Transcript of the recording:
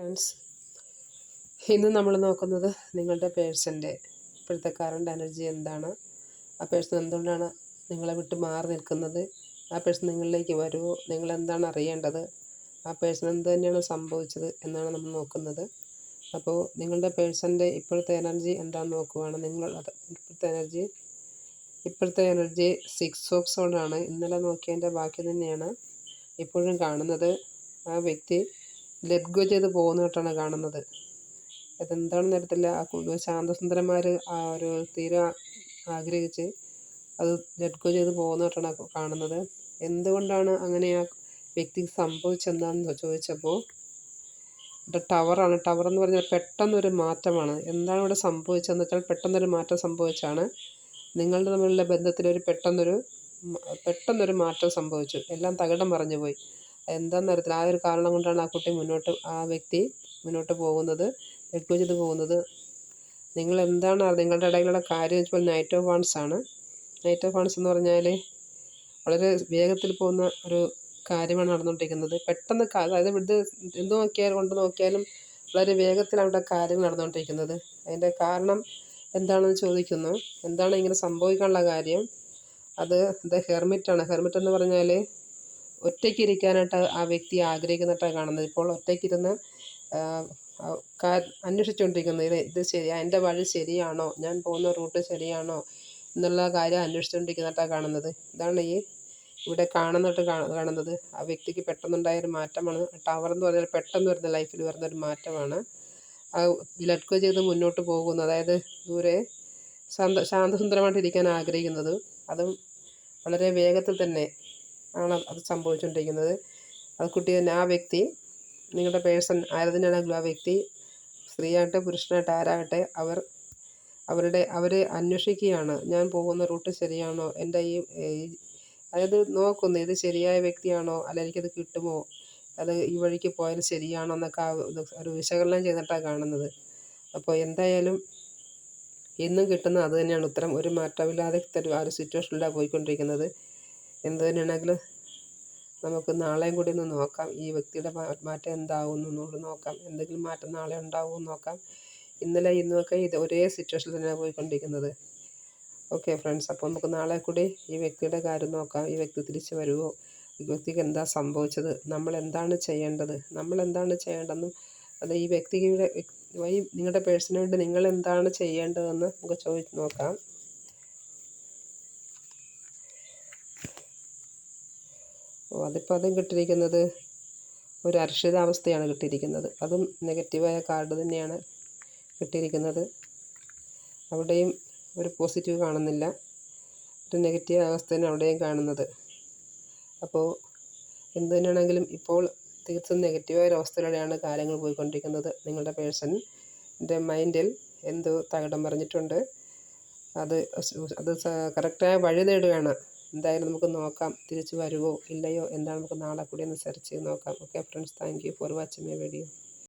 Friends ഇന്ന് നമ്മൾ നോക്കുന്നത് നിങ്ങളുടെ പേഴ്സന്റെ ഇപ്പോഴത്തെ കറണ്ട് എനർജി എന്താണ്? ആ പേഴ്സൺ എന്തുകൊണ്ടാണ് നിങ്ങളെ വിട്ട് മാറി നിൽക്കുന്നത്? ആ പേഴ്സൺ നിങ്ങളിലേക്ക് വരുമോ നിങ്ങൾ എന്താണ് അറിയേണ്ടത്? ആ പേഴ്സൺ എന്ത് തന്നെയാണ് സംഭവിച്ചത് എന്നാണ് നമ്മൾ നോക്കുന്നത്. അപ്പോൾ നിങ്ങളുടെ പേഴ്സന്റെ ഇപ്പോഴത്തെ എനർജി എന്താണെന്ന് നോക്കുവാണ്. നിങ്ങൾ ഇപ്പോഴത്തെ എനർജി ഇപ്പോഴത്തെ എനർജി സിക്സ് ഓഫ് സോണാണ് ഇന്നലെ നോക്കിയതിന്റെ ബാക്കി തന്നെയാണ് ഇപ്പോഴും കാണുന്നത്. ആ വ്യക്തി ലെറ്റ് ഗോ ചെയ്ത് പോകുന്നതായിട്ടാണ് കാണുന്നത്. അതെന്താണെന്ന് അറിയത്തില്ല ആ ശാന്തസുന്ദരന്മാർ ആ ഒരു തീരെ ആഗ്രഹിച്ച് അത് ലെറ്റ് ഗോ ചെയ്ത് പോകുന്നതായിട്ടാണ് കാണുന്നത്. എന്തുകൊണ്ടാണ് അങ്ങനെ ആ വ്യക്തിക്ക് സംഭവിച്ചെന്താണെന്ന് ചോദിച്ചപ്പോൾ ഇവിടെ ടവറാണ്. ടവർ എന്ന് പറഞ്ഞാൽ പെട്ടെന്നൊരു മാറ്റമാണ്. എന്താണ് ഇവിടെ സംഭവിച്ചതെന്ന് വെച്ചാൽ പെട്ടെന്നൊരു മാറ്റം സംഭവിച്ചാണ്. നിങ്ങളുടെ തമ്മിലുള്ള ബന്ധത്തിലൊരു പെട്ടെന്നൊരു പെട്ടെന്നൊരു മാറ്റം സംഭവിച്ചു. എല്ലാം തകിടം മറിഞ്ഞു പോയി എന്താണെന്ന് അറിയത്തില്ല. ആ ഒരു കാരണം കൊണ്ടാണ് ആ കുട്ടി മുന്നോട്ട് ആ വ്യക്തി മുന്നോട്ട് പോകുന്നത് ലെറ്റ് ചെയ്ത് പോകുന്നത്. നിങ്ങൾ എന്താണ് നിങ്ങളുടെ ഇടയിലുള്ള കാര്യം വെച്ചാൽ നൈറ്റ് ഓഫ് വാൺസ് ആണ്. നൈറ്റ് ഓഫ് വാൺസ് എന്ന് പറഞ്ഞാൽ വളരെ വേഗത്തിൽ പോകുന്ന ഒരു കാര്യമാണ് നടന്നുകൊണ്ടിരിക്കുന്നത്. പെട്ടെന്ന് അതായത് ഇത് എന്ത് നോക്കിയാലും കൊണ്ട് നോക്കിയാലും വളരെ വേഗത്തിലാണ് ഇവിടെ കാര്യങ്ങൾ നടന്നുകൊണ്ടിരിക്കുന്നത്. അതിന്റെ കാരണം എന്താണെന്ന് ചോദിക്കുന്നു. എന്താണ് ഇങ്ങനെ സംഭവിക്കാനുള്ള കാര്യം? അത് ദ ഹെർമിറ്റാണ്. ഹെർമിറ്റ് എന്ന് പറഞ്ഞാൽ ഒറ്റയ്ക്ക് ഇരിക്കാനായിട്ട് ആ വ്യക്തി ആഗ്രഹിക്കുന്നതായിട്ടാണ് കാണുന്നത്. ഇപ്പോൾ ഒറ്റയ്ക്കിരുന്ന് അന്വേഷിച്ചുകൊണ്ടിരിക്കുന്നത് ഇത് ഇത് ശരി എന്റെ വഴി ശരിയാണോ? ഞാൻ പോകുന്ന റൂട്ട് ശരിയാണോ? എന്നുള്ള കാര്യം അന്വേഷിച്ചുകൊണ്ടിരിക്കുന്നതായിട്ടാണ് കാണുന്നത്. ഇതാണ് ഈ ഇവിടെ കാണുന്നതായിട്ട് കാണുന്നത്. ആ വ്യക്തിക്ക് പെട്ടെന്നുണ്ടായ ഒരു മാറ്റമാണ്. ടവർ എന്ന് പറഞ്ഞാൽ പെട്ടെന്ന് വരുന്ന ലൈഫിൽ വരുന്ന ഒരു മാറ്റമാണ്. ആ ലെറ്റ് ചെയ്ത് മുന്നോട്ട് പോകുന്നു. അതായത് ദൂരെ ശാന്ത ശാന്തസുന്ദരമായിട്ട് ഇരിക്കാൻ ആഗ്രഹിക്കുന്നത്. അതും വളരെ വേഗത്തിൽ തന്നെ ആണ് അത് സംഭവിച്ചുകൊണ്ടിരിക്കുന്നത് അത് കുട്ടി തന്നെ ആ വ്യക്തി നിങ്ങളുടെ പേഴ്സൺ ആരതിനാണെങ്കിലും ആ വ്യക്തി സ്ത്രീയാകട്ടെ പുരുഷനായിട്ട് ആരാകട്ടെ അവർ അവരുടെ അവരെ അന്വേഷിക്കുകയാണ്. ഞാൻ പോകുന്ന റൂട്ട് ശരിയാണോ? എന്റെ ഈ അതായത് നോക്കുന്നു ഇത് ശരിയായ വ്യക്തിയാണോ? അല്ല എനിക്കത് കിട്ടുമോ? അത് ഈ വഴിക്ക് പോയാൽ ശരിയാണോ എന്നൊക്കെ ഒരു വിശകലനം ചെയ്തിട്ടാണ് കാണുന്നത്. അപ്പോൾ എന്തായാലും ഇന്നും കിട്ടുന്ന അത് തന്നെയാണ് ഉത്തരം. ഒരു മാറ്റമില്ലാതെ ആ ഒരു സിറ്റുവേഷനിലാണ് പോയിക്കൊണ്ടിരിക്കുന്നത്. എന്ത് തന്നെയാണെങ്കിലും നമുക്ക് നാളെയും കൂടി ഒന്ന് നോക്കാം. ഈ വ്യക്തിയുടെ മാറ്റം എന്താവും എന്നുകൂടി നോക്കാം. എന്തെങ്കിലും മാറ്റം നാളെ ഉണ്ടാവും നോക്കാം. ഇന്നലെ ഇന്നൊക്കെ ഇത് ഒരേ സിറ്റുവേഷനിൽ തന്നെയാണ് പോയിക്കൊണ്ടിരിക്കുന്നത്. ഓക്കെ ഫ്രണ്ട്സ് അപ്പോൾ നമുക്ക് നാളെ കൂടി ഈ വ്യക്തിയുടെ കാര്യം നോക്കാം. ഈ വ്യക്തി തിരിച്ചു വരുമോ ഈ വ്യക്തിക്ക് എന്താ സംഭവിച്ചത്? നമ്മൾ എന്താണ് ചെയ്യേണ്ടത്? നമ്മൾ എന്താണ് ചെയ്യേണ്ടതെന്നും അത് ഈ വ്യക്തിയുടെ ഈ നിങ്ങളുടെ പേഴ്സണലായിട്ട് നിങ്ങൾ എന്താണ് ചെയ്യേണ്ടതെന്ന് നമുക്ക് ചോദിച്ച് നോക്കാം. ഓ അതിപ്പോൾ അതും കിട്ടിയിരിക്കുന്നത് ഒരു അരക്ഷിതാവസ്ഥയാണ് കിട്ടിയിരിക്കുന്നത്. അതും നെഗറ്റീവായ കാർഡ് തന്നെയാണ് കിട്ടിയിരിക്കുന്നത്. അവിടെയും ഒരു പോസിറ്റീവ് കാണുന്നില്ല. ഒരു നെഗറ്റീവ് അവസ്ഥയാണ് അവിടെയും കാണുന്നത്. അപ്പോൾ എന്ത് തന്നെയാണെങ്കിലും ഇപ്പോൾ തീർത്തും നെഗറ്റീവായ ഒരു അവസ്ഥയിലൂടെയാണ് കാര്യങ്ങൾ പോയിക്കൊണ്ടിരിക്കുന്നത്. നിങ്ങളുടെ പേഴ്സണിന്റെ മൈൻഡിൽ എന്തോ തകിടം പറഞ്ഞിട്ടുണ്ട് അത് അത് കറക്റ്റായ വഴി നേടുകയാണ്. എന്തായാലും നമുക്ക് നോക്കാം തിരിച്ചു വരുമോ ഇല്ലയോ എന്താണ് നമുക്ക് നാളെ കൂടി ഒന്ന് സെർച്ച് ചെയ്ത് നോക്കാം. Okay friends thank you for watching my video